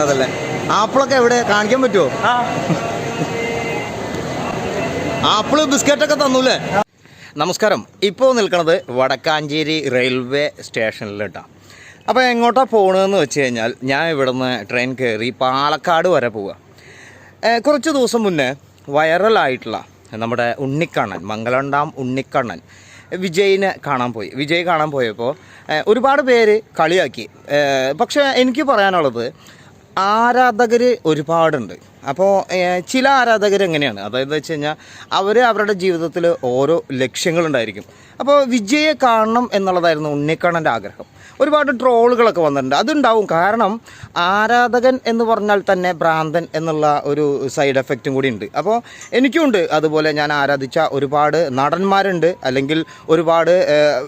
അതല്ലേ. ആപ്പിളൊക്കെ എവിടെ കാണിക്കാൻ പറ്റുമോ ആപ്പിൾ ബിസ്ക്കറ്റൊക്കെ തന്നൂലേ നമസ്കാരം. ഇപ്പോൾ നിൽക്കുന്നത് വടക്കാഞ്ചേരി റെയിൽവേ സ്റ്റേഷനിൽ കേട്ടോ അപ്പോൾ എങ്ങോട്ടാ പോകണമെന്ന് വെച്ച് കഴിഞ്ഞാൽ ഞാൻ ഇവിടുന്ന് ട്രെയിൻ കയറി പാലക്കാട് വരെ പോവുക കുറച്ച് ദിവസം മുന്നേ വൈറലായിട്ടുള്ള നമ്മുടെ ഉണ്ണിക്കണ്ണൻ മംഗലണ്ടാം ഉണ്ണിക്കണ്ണൻ വിജയിനെ കാണാൻ പോയി. വിജയ് കാണാൻ പോയപ്പോൾ ഒരുപാട് പേര് കളിയാക്കി. പക്ഷെ എനിക്ക് പറയാനുള്ളത് ആരാധകർ ഒരുപാടുണ്ട്. അപ്പോൾ ചില ആരാധകർ എങ്ങനെയാണ്? അതായത് വെച്ച് കഴിഞ്ഞാൽ അവർ അവരുടെ ജീവിതത്തിൽ ഓരോ ലക്ഷ്യങ്ങളുണ്ടായിരിക്കും. അപ്പോൾ വിജയെ കാണണം എന്നുള്ളതായിരുന്നു ഉണ്ണിക്കണ്ണന്റെ ആഗ്രഹം. ഒരുപാട് ട്രോളുകളൊക്കെ വന്നിട്ടുണ്ട്. അതുണ്ടാവും. കാരണം ആരാധകൻ എന്ന് പറഞ്ഞാൽ തന്നെ ഭ്രാന്തൻ എന്നുള്ള ഒരു സൈഡ് എഫക്റ്റും കൂടി ഉണ്ട്. അപ്പോൾ എനിക്കുണ്ട് അതുപോലെ ഞാൻ ആരാധിച്ച ഒരുപാട് നടന്മാരുണ്ട്. അല്ലെങ്കിൽ ഒരുപാട്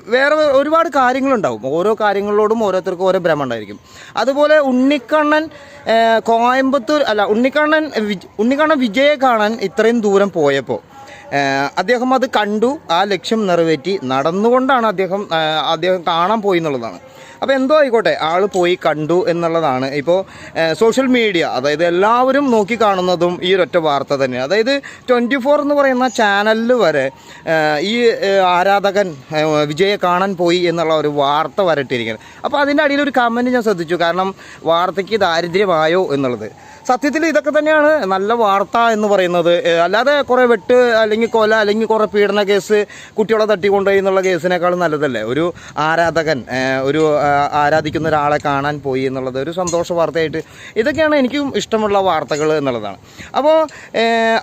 വേറെ ഒരുപാട് കാര്യങ്ങളുണ്ടാവും. ഓരോ കാര്യങ്ങളോടും ഓരോരുത്തർക്കും ഓരോ ഭ്രമം ഉണ്ടായിരിക്കും. അതുപോലെ ഉണ്ണിക്കണ്ണൻ കോയമ്പത്തൂർ അല്ല ഉണ്ണിക്കണ്ണൻ ഉണ്ണിക്കണ്ണൻ വിജയെ കാണാൻ ഇത്രയും ദൂരം പോയപ്പോൾ അദ്ദേഹം അത് കണ്ടു ആ ലക്ഷ്യം നിറവേറ്റി നടന്നുകൊണ്ടാണ് അദ്ദേഹം അദ്ദേഹം കാണാൻ പോയി എന്നുള്ളതാണ്. അപ്പോൾ എന്തോ ആയിക്കോട്ടെ ആൾ പോയി കണ്ടു എന്നുള്ളതാണ്. ഇപ്പോൾ സോഷ്യൽ മീഡിയ അതായത് എല്ലാവരും നോക്കി കാണുന്നതും ഈ ഒരൊറ്റ വാർത്ത തന്നെ അതായത് ട്വന്റി ഫോർ എന്ന് പറയുന്ന ചാനലിൽ വരെ ഈ ആരാധകൻ വിജയെ കാണാൻ പോയി എന്നുള്ള ഒരു വാർത്ത വരട്ടിരിക്കുന്നത് അപ്പോൾ അതിന്റെ അടിയിൽ ഒരു കമന്റ് ഞാൻ ശ്രദ്ധിച്ചു കാരണം വാർത്തയ്ക്ക് ദാരിദ്ര്യമായോ എന്നുള്ളത്. സത്യത്തിൽ ഇതൊക്കെ തന്നെയാണ് നല്ല വാർത്ത എന്ന് പറയുന്നത്. അല്ലാതെ കുറേ വെട്ട് അല്ലെങ്കിൽ കൊല അല്ലെങ്കിൽ കുറേ പീഡന കേസ് കുട്ടികളെ തട്ടിക്കൊണ്ടുപോയി എന്നുള്ള കേസിനേക്കാളും നല്ലതല്ലേ? ഒരു ആരാധകൻ ഒരു ആരാധിക്കുന്ന ഒരാളെ കാണാൻ പോയി എന്നുള്ളത് ഒരു സന്തോഷ വാർത്തയായിട്ട് ഇതൊക്കെയാണ് എനിക്കും ഇഷ്ടമുള്ള വാർത്തകൾ എന്നുള്ളതാണ്. അപ്പോൾ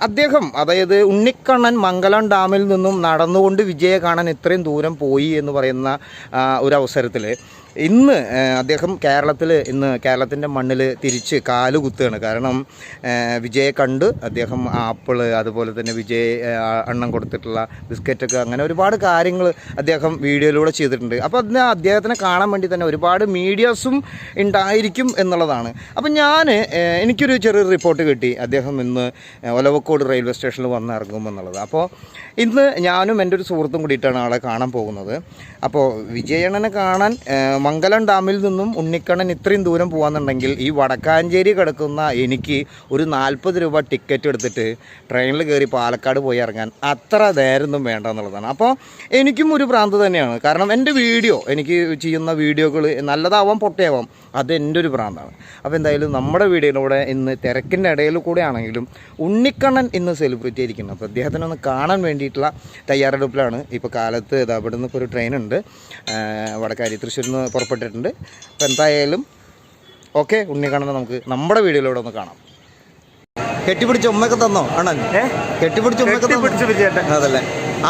അദ്ദേഹം അതായത് ഉണ്ണിക്കണ്ണൻ മംഗലം ഡാമിൽ നിന്നും നടന്നുകൊണ്ട് വിജയെ കാണാൻ ഇത്രയും ദൂരം പോയി എന്ന് പറയുന്ന ഒരു അവസരത്തിൽ ഇന്ന് അദ്ദേഹം കേരളത്തിൽ ഇന്ന് കേരളത്തിന്റെ മണ്ണിൽ തിരിച്ച് കാൽ കുത്തുകയാണ്. കാരണം വിജയെ കണ്ട് അദ്ദേഹം ആപ്പിൾ അതുപോലെ തന്നെ വിജയ് എണ്ണം കൊടുത്തിട്ടുള്ള ബിസ്ക്കറ്റൊക്കെ അങ്ങനെ ഒരുപാട് കാര്യങ്ങൾ അദ്ദേഹം വീഡിയോയിലൂടെ ചെയ്തിട്ടുണ്ട്. അപ്പോൾ അതിന് അദ്ദേഹത്തിനെ കാണാൻ വേണ്ടി തന്നെ ഒരുപാട് മീഡിയാസും ഉണ്ടായിരിക്കും എന്നുള്ളതാണ്. അപ്പം ഞാൻ എനിക്കൊരു ചെറിയൊരു റിപ്പോർട്ട് കിട്ടി. അദ്ദേഹം ഇന്ന് ഒലവക്കോട് റെയിൽവേ സ്റ്റേഷനിൽ വന്ന് ഇറങ്ങുമെന്നുള്ളത്. അപ്പോൾ ഇന്ന് ഞാനും എന്റെ ഒരു സുഹൃത്തും കൂടിയിട്ടാണ് ആളെ കാണാൻ പോകുന്നത്. അപ്പോൾ വിജയണ്ണനെ കാണാൻ മംഗലം ഡാമിൽ നിന്നും ഉണ്ണിക്കണ്ണൻ ഇത്രയും ദൂരം പോകാന്നുണ്ടെങ്കിൽ ഈ വടക്കാഞ്ചേരി കിടക്കുന്ന എനിക്ക് ഒരു നാൽപ്പത് രൂപ ടിക്കറ്റ് എടുത്തിട്ട് ട്രെയിനിൽ കയറി പാലക്കാട് പോയി ഇറങ്ങാൻ അത്ര നേരമൊന്നും വേണ്ട എന്നുള്ളതാണ്. അപ്പോൾ എനിക്കും ഒരു ഭ്രാന്ത് തന്നെയാണ്. കാരണം എന്റെ വീഡിയോ എനിക്ക് ചെയ്യുന്ന വീഡിയോകൾ നല്ലതാവാം പൊട്ടയാവാം അത് എന്റെ ഒരു ഭ്രാന്താണ്. അപ്പോൾ എന്തായാലും നമ്മുടെ വീഡിയോയിലൂടെ ഇന്ന് തിരക്കിന്റെ ഇടയിൽ കൂടെ ആണെങ്കിലും ഉണ്ണിക്കണ്ണൻ ഇന്ന് സെലിബ്രിറ്റി ചെയ്തിരിക്കുന്നത് അപ്പോൾ അദ്ദേഹത്തിനെ ഒന്ന് കാണാൻ വേണ്ടിയിട്ടുള്ള തയ്യാറെടുപ്പിലാണ്. ഇപ്പോൾ കാലത്ത് ഇതാ ഇവിടെ നിന്ന് ഇപ്പോൾ ഒരു ട്രെയിനുണ്ട് വടക്കാരി തൃശ്ശൂരിൽ നിന്ന് പുറപ്പെട്ടിട്ടുണ്ട്. അപ്പോൾ എന്തായാലും ഓക്കെ ഉണ്ണിക്കണ്ണനെ നമുക്ക് നമ്മുടെ വീഡിയോയിലൂടെ ഒന്ന് കാണാം. കെട്ടിപ്പിടിച്ച് ഉമ്മയൊക്കെ തന്നോ അണ്ണൻ കെട്ടിപ്പിടിച്ച ഉമ്മയൊക്കെ അതല്ലേ.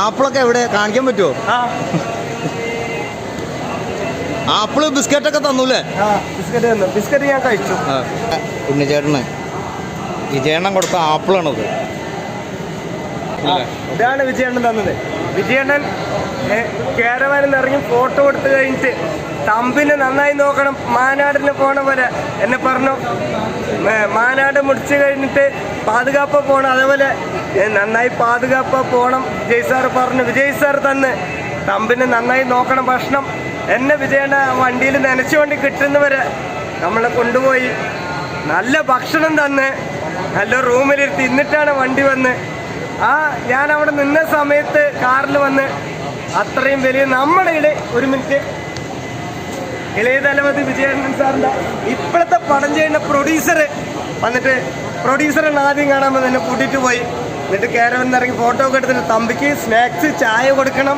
ആപ്പിളൊക്കെ എവിടെ? കാണിക്കാൻ പറ്റുമോ ആപ്പിൾ ബിസ്ക്കറ്റൊക്കെ തന്നൂലേ ആ ബിസ്ക്കറ്റ് തന്നു. ബിസ്ക്കറ്റ് ഞാൻ കഴിച്ചു. ഉണ്ണിച്ചേട്ടന് വിജയണ്ണം കൊടുത്ത ആപ്പിളാണത്. ഇതാണ് വിജയണ്ണൻ തന്നത്. വിജയണ്ണൻ കേരവാനിൽ ഇറങ്ങി ഫോട്ടോ എടുത്തു കഴിഞ്ഞിട്ട് തമ്പിന് നന്നായി നോക്കണം. മാനാടിന് പോണ പോലെ എന്നെ പറഞ്ഞു മാനാട് മുടിച്ചു കഴിഞ്ഞിട്ട് പാതുകാപ്പ പോണം. അതേപോലെ നന്നായി പാതുകാപ്പ പോണം വിജയ് സാർ പറഞ്ഞു. വിജയ് സാർ തന്നെ തമ്പിന് നന്നായി നോക്കണം. ഭക്ഷണം എന്നെ വിജയുടെ വണ്ടിയിൽ നനച്ചുകൊണ്ട് കിട്ടുന്നവരെ നമ്മളെ കൊണ്ടുപോയി. നല്ല ഭക്ഷണം തന്ന് നല്ല റൂമിലിരുത്തി ഇന്നിട്ടാണ് വണ്ടി വന്ന്. ആ ഞാൻ അവിടെ നിന്ന സമയത്ത് കാറിൽ വന്ന് അത്രയും വലിയ നമ്മുടെ ഇടയിൽ ഒരു മിനിറ്റ് ഇളയ തലമതി വിജയൻ സാറിന്റെ ഇപ്പോഴത്തെ പടം ചെയ്യുന്ന പ്രൊഡ്യൂസർ വന്നിട്ട് പ്രൊഡ്യൂസറാണ് ആദ്യം കാണാൻ എന്നെ കൂട്ടിയിട്ട് പോയി. എന്നിട്ട് കയറി ഇറങ്ങി ഫോട്ടോ ഒക്കെ എടുത്തിട്ട് തമ്പിക്ക് സ്നാക്സ് ചായ കൊടുക്കണം.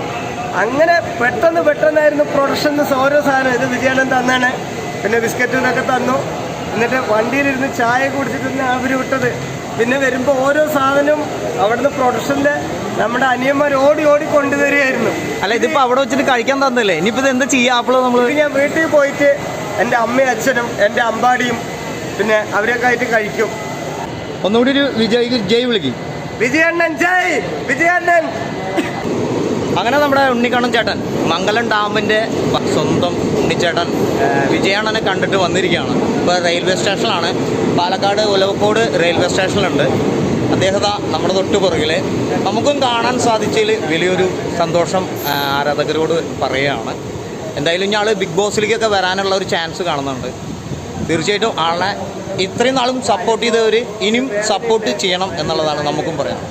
അങ്ങനെ പെട്ടെന്ന് പെട്ടെന്നായിരുന്നു പ്രൊഡക്ഷൻ ഓരോ സാധനം. ഇത് വിജയണ്ണൻ തന്നാണ്. പിന്നെ ബിസ്ക്കറ്റ് ഇതൊക്കെ തന്നു. എന്നിട്ട് വണ്ടിയിലിരുന്ന് ചായ കുടിച്ചിട്ട് അവർ വിട്ടത്. പിന്നെ വരുമ്പോൾ ഓരോ സാധനവും അവിടുന്ന് പ്രൊഡക്ഷന്റെ നമ്മുടെ അനിയന്മാർ ഓടി ഓടി കൊണ്ടുവരികയായിരുന്നു. അല്ല ഇതിപ്പോ അവിടെ വെച്ചിട്ട് കഴിക്കാൻ തന്നില്ലേ? ഇനിയിപ്പോ ഇത് എന്താ ചെയ്യാ? അപ്പോൾ നമ്മൾ ഞാൻ വീട്ടിൽ പോയിട്ട് എന്റെ അമ്മയും അച്ഛനും എന്റെ അമ്പാടിയും പിന്നെ അവരൊക്കെ ആയിട്ട് കഴിക്കും. ഒന്നുകൂടി ഒരു വിജയ് ജയ് വിളിക്കും. വിജയണ്ണൻ ജയ്! വിജയണ്ണൻ! അങ്ങനെ നമ്മുടെ ഉണ്ണിക്കണ്ണൻ ചേട്ടൻ മംഗലം ഡാമിന്റെ സ്വന്തം ഉണ്ണിച്ചേട്ടൻ വിജയാണനെ കണ്ടിട്ട് വന്നിരിക്കുകയാണ്. ഇപ്പോൾ റെയിൽവേ സ്റ്റേഷനാണ് പാലക്കാട് ഉലവക്കോട് റെയിൽവേ സ്റ്റേഷനിലുണ്ട്. അദ്ദേഹത നമ്മുടെ തൊട്ട് പുറകിൽ നമുക്കും കാണാൻ സാധിച്ചതിൽ വലിയൊരു സന്തോഷം ആരാധകരോട് പറയുകയാണ്. എന്തായാലും ഇയാൾ ബിഗ് ബോസിലേക്കൊക്കെ വരാനുള്ള ഒരു ചാൻസ് കാണുന്നുണ്ട്. തീർച്ചയായിട്ടും ആളെ ഇത്രയും നാളും സപ്പോർട്ട് ചെയ്തവർ ഇനിയും സപ്പോർട്ട് ചെയ്യണം എന്നുള്ളതാണ് നമുക്കും പറയാം